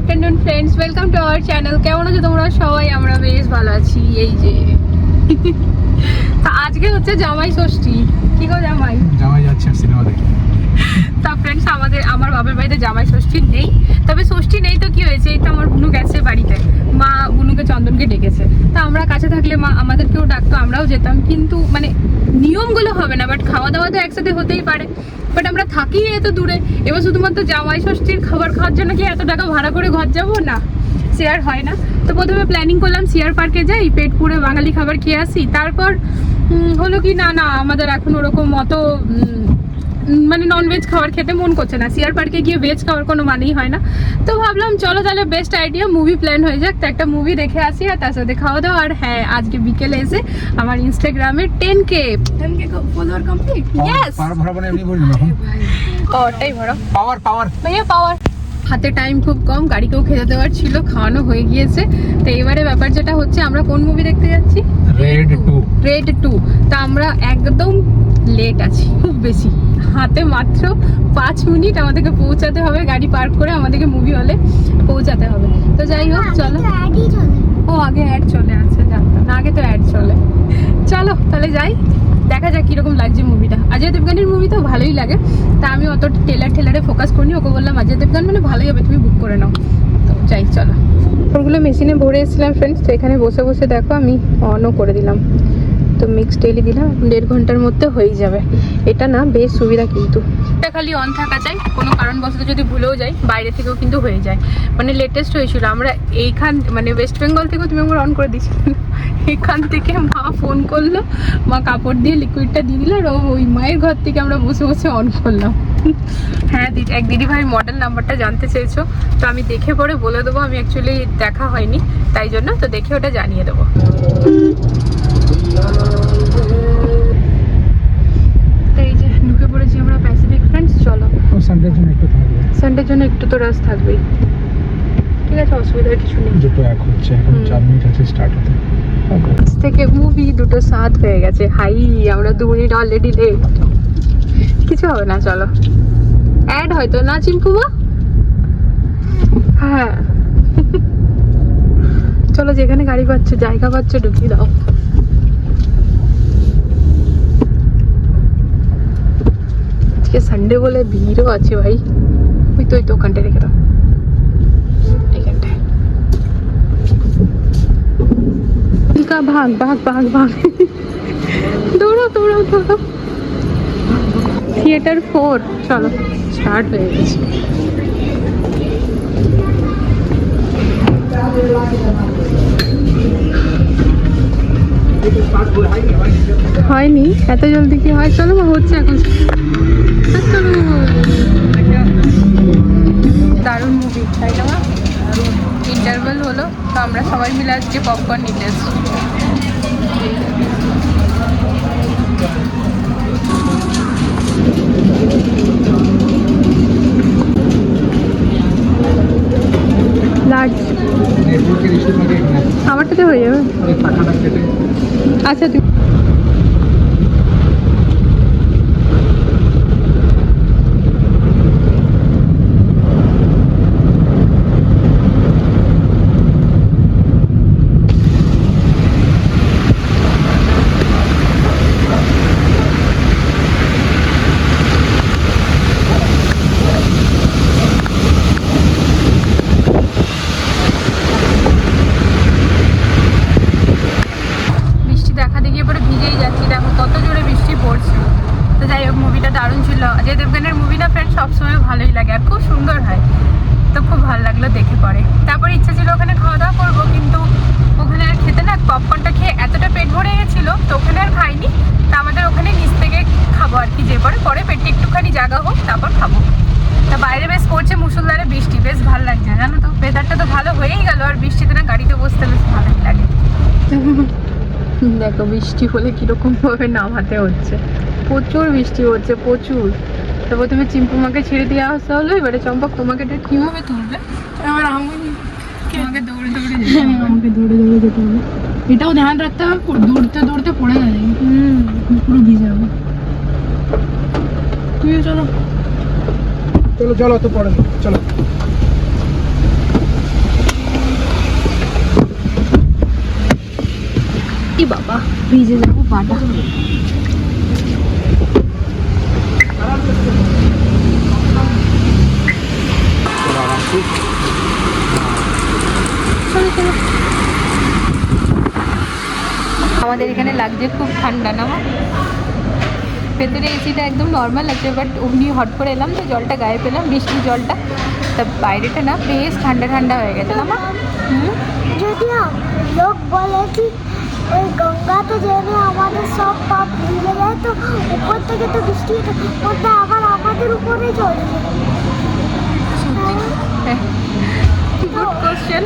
Afternoon friends welcome to our channel কেমন আছো তোমরা? সবাই, আমরা বেশ ভালো আছি। এই যে। আজকে হচ্ছে জামাই ষষ্ঠী। কি গো জামাই? জামাই যাচ্ছে সিনেমা দেখতে। তা ফ্রেন্ডস আমাদের আমার বাবার বাড়িতে জামাই ষষ্ঠী নেই। তবে ষষ্ঠী নেই তো কি হয়েছে? এই তো আমার বুনু গেছে বাড়িতে। মা বুনুকে চন্দনকে ডেকেছে। তা আমরা কাছে থাকলে মা আমাদেরকেও ডাকতো আমরাও যেতাম। কিন্তু মানে নিয়মগুলো হবে না বাট খাওয়া দাওয়া তো একসাথে হতেই পারে। বাট আমরা থাকি এত দূরে এবার শুধুমাত্র জামাই ষষ্ঠীর খাবার খাওয়ার জন্য কি এত টাকা ভাড়া করে ঘর যাব? না শেয়ার হয় না। তো প্রথমে প্ল্যানিং করলাম সিয়ার পার্কে যাই পেট পুরে বাঙালি খাবার খেয়ে আসি। তারপর হলো কি না না আমাদের এখন ওরকম উম, মানে ননভেজ খাবার খেতে মন করছে না। সিয়ার পার্কে গিয়ে ভেজ খাওয়ার কোনো মানেই হয় না। তো ভাবলাম চলো তাহলে বেস্ট আইডিয়া মুভি প্ল্যান হয়ে যাক। তো একটা মুভি দেখে আসি আর তার সাথে খাওয়া দাওয়া। আর হ্যাঁ আজকে বিকেলে এসে আমার ইনস্টাগ্রামে ten K ten K follower complete yes পাওয়ার এমনি না ভরো। পাওয়ার পাওয়ার ভাইয়া পাওয়ার হাতে টাইম খুব কম গাড়িকেও খেতে দেওয়ার ছিল খাওয়ানো হয়ে গিয়েছে। তো এবারে ব্যাপার যেটা হচ্ছে আমরা কোন মুভি দেখতে যাচ্ছি? রেড টু রেড টু তা আমরা একদম লেট আছি খুব বেশি। হাতে মাত্র পাঁচ মিনিট আমাদেরকে পৌঁছাতে হবে গাড়ি পার্ক করে আমাদেরকে মুভি হলে পৌঁছাতে হবে। তো যাই হোক চলো। ও আগে অ্যাড চলে আছে জানতাম না আগে তো অ্যাড চলে। চলো তাহলে যাই দেখা যাক কীরকম লাগছে মুভিটা অজয় দেবগানের মুভি তো ভালোই লাগে তা আমি অত টেলার টেলারে ফোকাস করিনি ওকে বললাম অজয় দেবগান মানে ভালোই হবে তুমি বুক করে নাও। তো যাই চলো। ওগুলো মেশিনে ভরে এসেছিলাম ফ্রেন্ডস তো এখানে বসে বসে দেখো আমি অনও করে দিলাম। তো মিক্স ডেলি দিলাম, দেড় ঘণ্টার মধ্যে হয়ে যাবে। এটা না বেশ সুবিধা কিন্তু। এটা খালি অন থাকা যায়, কোনো কারণবশত যদি ভুলেও যাই, বাইরে থেকেও কিন্তু হয়ে যায়। মানে লেটেস্ট হয়েছিল, আমরা এইখান মানে ওয়েস্ট বেঙ্গল থেকেও তুমি একবার অন করে দিয়েছিল। এখান থেকে মা ফোন করল, মা কাপড় দিয়ে লিকুইডটা দিয়ে দিল, আর ওই মায়ের ঘর থেকে আমরা বসে বসে অন করলাম। হ্যাঁ দিদি এক দিদি ভাই মডেল নাম্বারটা জানতে চেয়েছো, তো আমি দেখে পরে বলে দেবো, আমি অ্যাকচুয়ালি দেখা হয়নি, তাই জন্য তো দেখে ওটা জানিয়ে দেবো তো এই যে ঢুকে পড়েছি আমরা প্যাসিফিক ফ্রেন্ডস চলো ও সানডের জন্য একটু থাকবে সানডের জন্য একটু তো রাস থাকবেই। ঠিক আছে অসুবিধার কিছু নেই। দুটো এক হচ্ছে এখন চার মিনিট আছে স্টার্ট হতে। আজ থেকে মুভি দুটো সাত হয়ে গেছে। হাই আমরা দু মিনিট অলরেডি লেট কিছু হবে না চলো। অ্যাড হয়তো না চিম্পুমা হ্যাঁ। চলো যেখানে গাড়ি পাচ্ছ জায়গা পাচ্ছ ঢুকিয়ে দাও। আজকে সানডে বলে ভিড়ও আছে ভাই। তো ওই তো ওখানটায় রেখে দাও। এখানটায়। ভাগ ভাগ ভাগ ভাগ। দৌড়ো দৌড়ো দৌড়াও। Theatre four. চলো, স্টার্ট হয়ে গেছে। হয়নি, এত জলদি কি হয়? চলো, হচ্ছে এখন। চলো। দারুণ মুভি তাই না? ইন্টারভেল হলো তো আমরা সবাই মিলে আজকে পপকর্ন নিতে এসেছি। আমারটাতে হয়ে যাবে। আচ্ছা তুই বৃষ্টি হলে কীরকমভাবে নামাতে হচ্ছে? প্রচুর বৃষ্টি হচ্ছে প্রচুর। তারপর তুমি চিম্পুমাকে ছেড়ে দিয়ে আসতে হলো এবারে চম্পক তোমাকে এটা কীভাবে তুলবে আমার আমি দৌড়ে দৌড়ে হ্যাঁ, আমাকে দৌড়ে দৌড়ে যেতে এটাও ধ্যান রাখতে হবে দৌড়তে দৌড়তে পড়ে হুম। তুইও চলো। চলো চলো তো পড়ে চলো। বাবা। ভিজে যাব পাটা আমাদের এখানে লাগছে খুব ঠান্ডা, না? ভেতরে এসিটা একদম নর্মাল আছে বাট অমনি হট করে এলাম, তো জলটা গায়ে পেলাম বৃষ্টির জলটা। তা বাইরেটা না বেশ ঠান্ডা ঠান্ডা হয়ে গেছে হুম? যদিও লোক বলে কি ওই গঙ্গাতে যেতে আমাদের সব পাপ ভুলে যায় তো উপর থেকে তো বৃষ্টি ওটা আবার আমাদের উপরে চলে গুড কোশ্চেন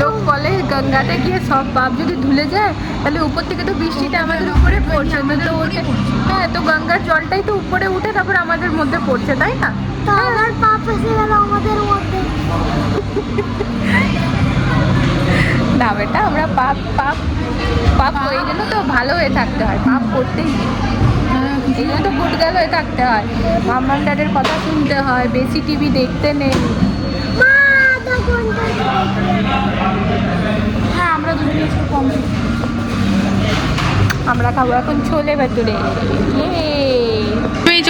লোক বলে গঙ্গাতে গিয়ে সব পাপ যদি ধুলে যায় তাহলে উপর থেকে তো বৃষ্টিটা আমাদের উপরে পড়ছে। তো ওটা- হ্যাঁ তো গঙ্গার জলটাই তো উপরে উঠে তারপর আমাদের মধ্যে পড়ছে তাই না? তো আবার পাপ এসে গেল আমাদের মধ্যে। না বেটা আমরা পাপ পাপ পাপ এই জন্য তো ভালো হয়ে থাকতে হয়, পাপ করতেই এই জন্য তো গুড গার্ল হয়ে থাকতে হয়। মাম্মাম ড্যাডের কথা শুনতে হয়, বেশি টিভি দেখতে নেই। হ্যাঁ আমরা দুজনে একটু কম। আমরা খাব, এখন ছোলে ভেতরে। আমি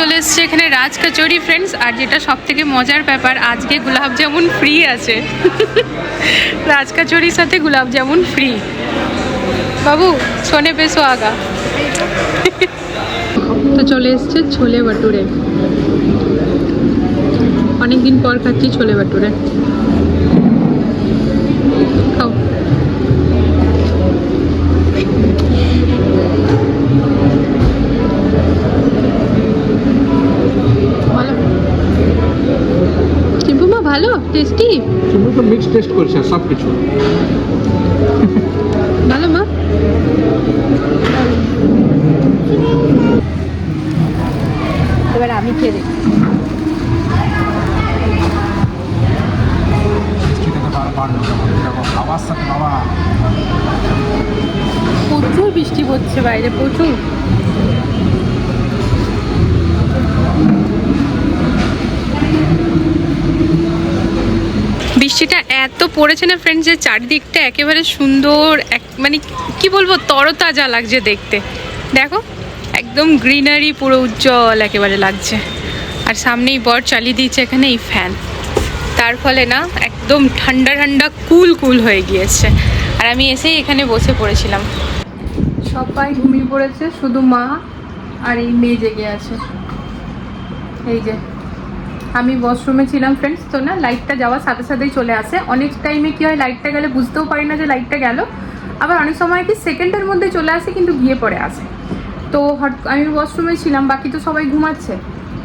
চলে এসেছি এখানে রাজ কচুরি ফ্রেন্ডস আর যেটা সব থেকে মজার ব্যাপার, আজকে গুলাব জামুন ফ্রি আছে। রাজ কচুরির সাথে গুলাব জামুন ফ্রি বাবু, শোনে পেসো আগা। তো চলে এসছে ছোলে ভাটুরে। অনেকদিন পর খাচ্ছি ছোলে বাটুরে খাও। ভালো? টেস্টি তুমি তো মিক্স টেস্ট করছে সব কিছু ভালো মা? এবার আমি খেয়ে দেখি। প্রচুর বৃষ্টি পড়ছে বাইরে প্রচুর। বৃষ্টিটা এত পড়েছে না ফ্রেন্ডস যে চারিদিকটা একেবারে সুন্দর, এক মানে কি বলব, তরতাজা লাগছে দেখতে। দেখো, একদম গ্রিনারি পুরো উজ্জ্বল একেবারে লাগছে। আর সামনেই বর চালিয়ে দিয়েছে এখানে এই ফ্যান তার ফলে না, একদম ঠান্ডা ঠান্ডা কুল কুল হয়ে গিয়েছে। আর আমি এসেই এখানে বসে পড়েছিলাম। সবাই ঘুমিয়ে পড়েছে, শুধু মা আর এই মেয়ে জেগে আছে। এই যে আমি ওয়াশরুমে ছিলাম ফ্রেন্ডস তো না লাইটটা যাওয়ার সাথে সাথেই চলে আসে। অনেক টাইমে কি হয় লাইটটা গেলে বুঝতেও পারি না যে লাইটটা গেল। আবার অনেক সময় কি সেকেন্ডের মধ্যে চলে আসে, কিন্তু গিয়ে পড়ে আসে। তো হট আমি ওয়াশরুমে ছিলাম, বাকি তো সবাই ঘুমাচ্ছে।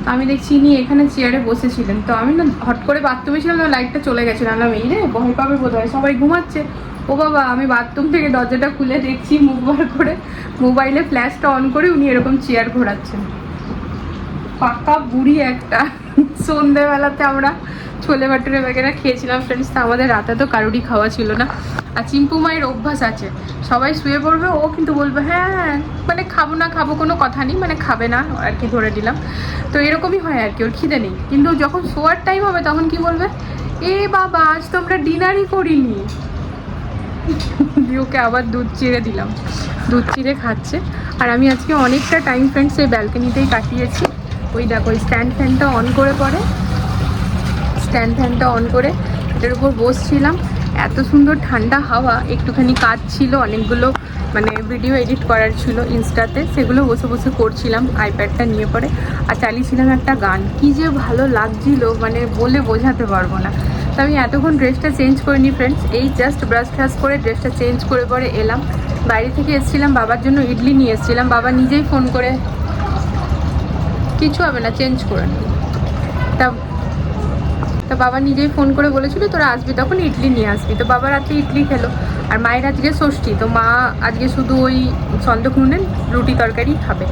তো আমি দেখছি ইনি এখানে চেয়ারে বসেছিলেন। তো আমি না হট করে বাথরুমে ছিলাম না লাইটটা চলে গেছিলাম আমি এই রে, ভয় পাবে বোধ হয় সবাই ঘুমাচ্ছে। ও বাবা, আমি বাথরুম থেকে দরজাটা খুলে দেখছি মুখ বার করে মোবাইলে ফ্ল্যাশটা অন করে উনি এরকম চেয়ার ঘোরাচ্ছেন। পাকা বুড়ি একটা। সন্ধেবেলাতে আমরা ছোলে ভাটুরে বেগেরা খেয়েছিলাম ফ্রেন্ডস তা আমাদের রাতে তো কারোরই খাওয়া ছিল না। আর চিম্পু মায়ের অভ্যাস আছে, সবাই শুয়ে পড়বে, ও কিন্তু বলবে হ্যাঁ মানে খাব না খাব, কোনো কথা নেই মানে খাবে না, আর কি ধরে দিলাম তো এরকমই হয় আর কি, ওর খিদে নেই। কিন্তু যখন শোয়ার টাইম হবে, তখন কি বলবে, এ বাবা, আজ তো আমরা ডিনারই করিনি। দিয়ে ওকে আবার দুধ চিড়ে দিলাম। দুধ চিড়ে খাচ্ছে। আর আমি আজকে অনেকটা টাইম ফ্রেন্ডস এই ব্যালকনিতেই কাটিয়েছি। ওই দেখো স্ট্যান্ড ফ্যানটা অন করে পরে। স্ট্যান্ড ফ্যানটা অন করে এটার উপর বসছিলাম। এত সুন্দর ঠান্ডা হাওয়া, একটুখানি কাজ ছিল, অনেকগুলো মানে ভিডিও এডিট করার ছিল ইনস্টাতে, সেগুলো বসে বসে করছিলাম আইপ্যাডটা নিয়ে পরে। আর চালিয়েছিলাম একটা গান। কি যে ভালো লাগছিল মানে বলে বোঝাতে পারব না। তো আমি এতক্ষণ ড্রেসটা চেঞ্জ করিনি ফ্রেন্ডস এই জাস্ট ব্রাশ ট্রাশ করে ড্রেসটা চেঞ্জ করে পরে এলাম। বাইরে থেকে এসেছিলাম, বাবার জন্য ইডলি নিয়ে এসেছিলাম। বাবা নিজেই ফোন করে কিছু হবে না চেঞ্জ করে নিই। তা, তো বাবা নিজেই ফোন করে বলেছিল, তোরা আসবি তখন ইডলি নিয়ে আসবি। তো বাবা রাতে ইডলি খেলো। আর মায়ের আজকে ষষ্ঠী, তো মা আজকে শুধু ওই সন্দকুনের রুটি তরকারি খাবে।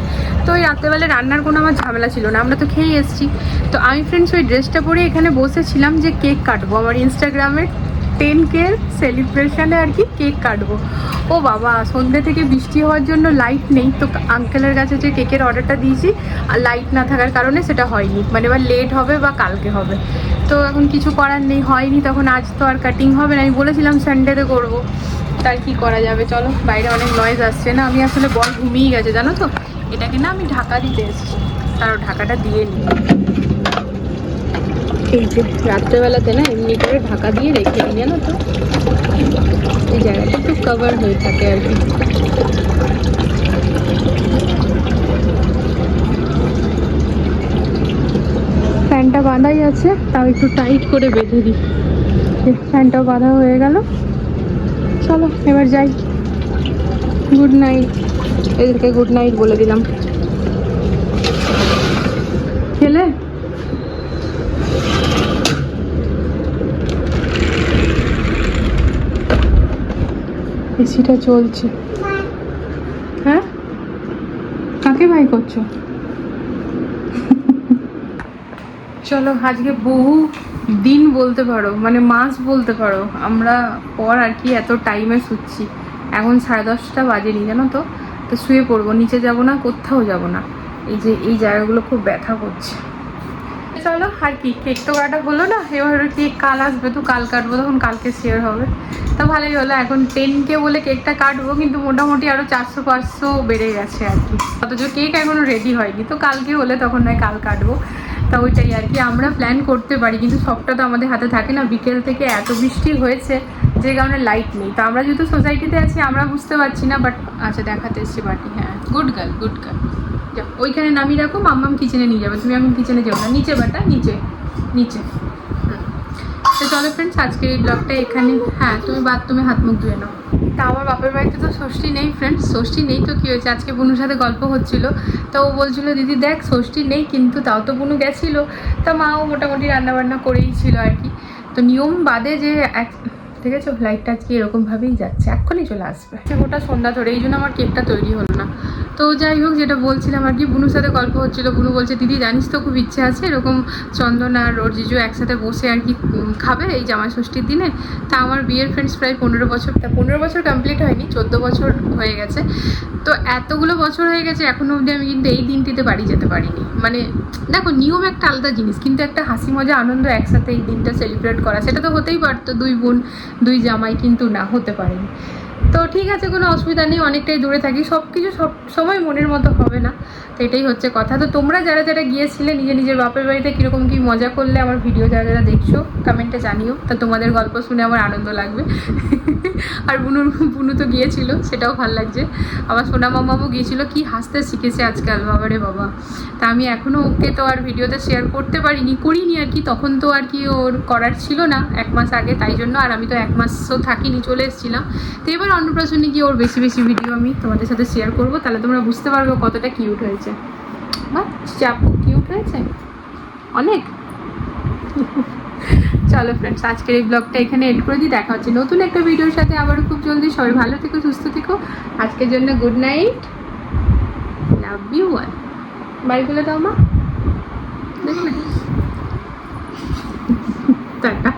তো ওই রাত্রেবেলা রান্নার কোনো আমার ঝামেলা ছিল না, আমরা তো খেয়ে এসেছি। তো আমি ফ্রেন্ডস ওই ড্রেসটা পরে এখানে বসেছিলাম যে কেক কাটবো। আমার ইনস্টাগ্রামের টেন কের সেলিব্রেশনে আর কি কেক কাটবো। ও বাবা সন্ধ্যে থেকে বৃষ্টি হওয়ার জন্য লাইট নেই, তো আঙ্কেলের কাছে যে কেকের অর্ডারটা দিয়েছি, আর লাইট না থাকার কারণে সেটা হয়নি। মানে এবার লেট হবে বা কালকে হবে। তো এখন কিছু করার নেই, হয়নি, তখন আজ তো আর কাটিং হবে না। আমি বলেছিলাম সানডেতে করব। তার কি করা যাবে? চলো, বাইরে অনেক নয়েজ আসছে না? আমি আসলে বল ঘুমিয়ে গেছে, জানো তো? এটাকে না আমি ঢাকা দিতে এসেছি। তার ঢাকাটা দিয়ে নিই এই রাত্রেবেলাতে না এমনি করে ঢাকা দিয়ে রেখে দিই, জানো তো? এই জায়গাটা একটু কভার হয়ে থাকে আর কি। ফ্যানটা বাঁধাই আছে, তাও একটু টাইট করে বেঁধে দিই। ফ্যানটাও বাঁধা হয়ে গেল। চলো, এবার যাই। গুড নাইট এদেরকে গুড নাইট বলে দিলাম। খেলে? এসিটা চলছে। হ্যাঁ? কাকে ভাই করছ? চলো, আজকে বহু দিন বলতে পারো মানে মাস বলতে পারো, আমরা পর আর কি এত টাইমে শুচ্ছি। এখন সাড়ে দশটা বাজেনি, জানো তো? তো শুয়ে পড়ব, নিচে যাব না, কোথাও যাব না। এই যে, এই জায়গাগুলো খুব ব্যথা করছে। চলো, আর কি কেক তো কাটা হলো না, এবার কেক কাল আসবে, তো কাল কাটবো, তখন কালকে শেয়ার হবে। তো ভালোই হলো, এখন টেন কে বলে কেকটা কাটবো, কিন্তু মোটামুটি আরও চারশো, পাঁচশো বেড়ে গেছে আর কি। অথচ কেক এখনও রেডি হয়নি, তো কালকে হলে তখন নয়, কাল কাটবো। তা ওইটাই আর কি, আমরা প্ল্যান করতে পারি, কিন্তু সবটা তো আমাদের হাতে থাকে না, বিকেল থেকে এত বৃষ্টি হয়েছে, যে কারণে লাইট নেই। তো আমরা যেহেতু সোসাইটিতে আছি, আমরা বুঝতে পারছি না বাট আচ্ছা দেখাতে এসছি বাটি হ্যাঁ। গুড গার্ল গুড গার্ল যাও ওইখানে নামিয়ে রাখো, মাম্মাম কিচেনে নিয়ে যাবে। তুমি এখন কিচেনে যাও না। নিচে বাটা, নিচে নিচে। তো চলো ফ্রেন্ডস আজকের এই ব্লগটা এখানে। হ্যাঁ তুমি বাথরুমে হাত মুখ ধুয়ে নাও। তা আমার বাপের বাড়িতে তো ষষ্ঠী নেই ফ্রেন্ডস ষষ্ঠী নেই তো কী হয়েছে? আজকে বুনুর সাথে গল্প হচ্ছিল। তো ও বলছিল, দিদি, দেখ, ষষ্ঠী নেই, কিন্তু তাও তো বুনু গেছিল। তা মাও মোটামুটি রান্নাবান্না করেই ছিল আর কি। তো নিয়ম বাদে যে এক ঠিক আছে লাইটটা আজকে এরকমভাবেই যাচ্ছে। এক্ষুনি চলে আসবে। ওটা সন্ধ্যা ধরে, এই জন্য আমার কেকটা তৈরি হলো না। তো যাই হোক, যেটা বলছিলাম আর কি, বুনুর সাথে গল্প হচ্ছিল। বুনু বলছে, দিদি, জানিস তো খুব ইচ্ছে আছে, এরকম চন্দন আর ওর জিজু একসাথে বসে আর কি খাবে এই জামাই ষষ্ঠীর দিনে। তা আমার বিয়ের ফ্রেন্ডস প্রায় পনেরো বছর, তা পনেরো বছর কমপ্লিট হয়নি, চোদ্দ বছর হয়ে গেছে। তো এতগুলো বছর হয়ে গেছে, এখনও অবধি আমি কিন্তু এই দিনটিতে বাড়ি যেতে পারিনি। মানে দেখো, নিয়ম একটা আলাদা জিনিস, কিন্তু একটা হাসি, মজা, আনন্দ একসাথে এই দিনটা সেলিব্রেট করা, সেটা তো হতেই পারতো, দুই বোন, দুই জামাই কিন্তু না, হতে পারেনি। তো ঠিক আছে, কোনো অসুবিধা নেই, অনেকটাই দূরে থাকি। সব কিছু সব সময় মনের মতো হবে না, তো এটাই হচ্ছে কথা। তো তোমরা যারা যারা গিয়েছিলে নিজের নিজের বাপের বাড়িতে কীরকম কী মজা করলে আমার ভিডিও যারা যারা দেখছ কমেন্টে জানিও। তা তোমাদের গল্প শুনে আমার আনন্দ লাগবে। আর বুনু বুনু তো গিয়েছিল, সেটাও ভালো লাগছে। আবার সোনা মামাও গিয়েছিল, কি হাসতে শিখেছে আজকাল, বাবারে বাবা। তা আমি এখনও ওকে তো আর ভিডিওতে শেয়ার করতে পারিনি, করিনি আর কি, তখন তো আর কি ওর করার ছিল না, এক মাস আগে, তাই জন্য আর আমি তো এক মাসও থাকিনি, চলে এসেছিলাম। তো এবার অন্নপ্রাশনে গিয়ে ওর বেশি বেশি ভিডিও আমি তোমাদের সাথে শেয়ার করব, তাহলে তোমরা বুঝতে পারবে কতটা কিউট হয়েছে। বা চাপু কিউট হয়েছে? অনেক? চলো ফ্রেন্ডস আজকের এই ব্লগটা এখানে এড করে দিই, দেখা হচ্ছে নতুন একটা ভিডিওর সাথে আবারও খুব জলদি। সবাই ভালো থেকো, সুস্থ থেকো। আজকের জন্য good night love you one বাড়িগুলো দাও মা। দেখবে? টাটা।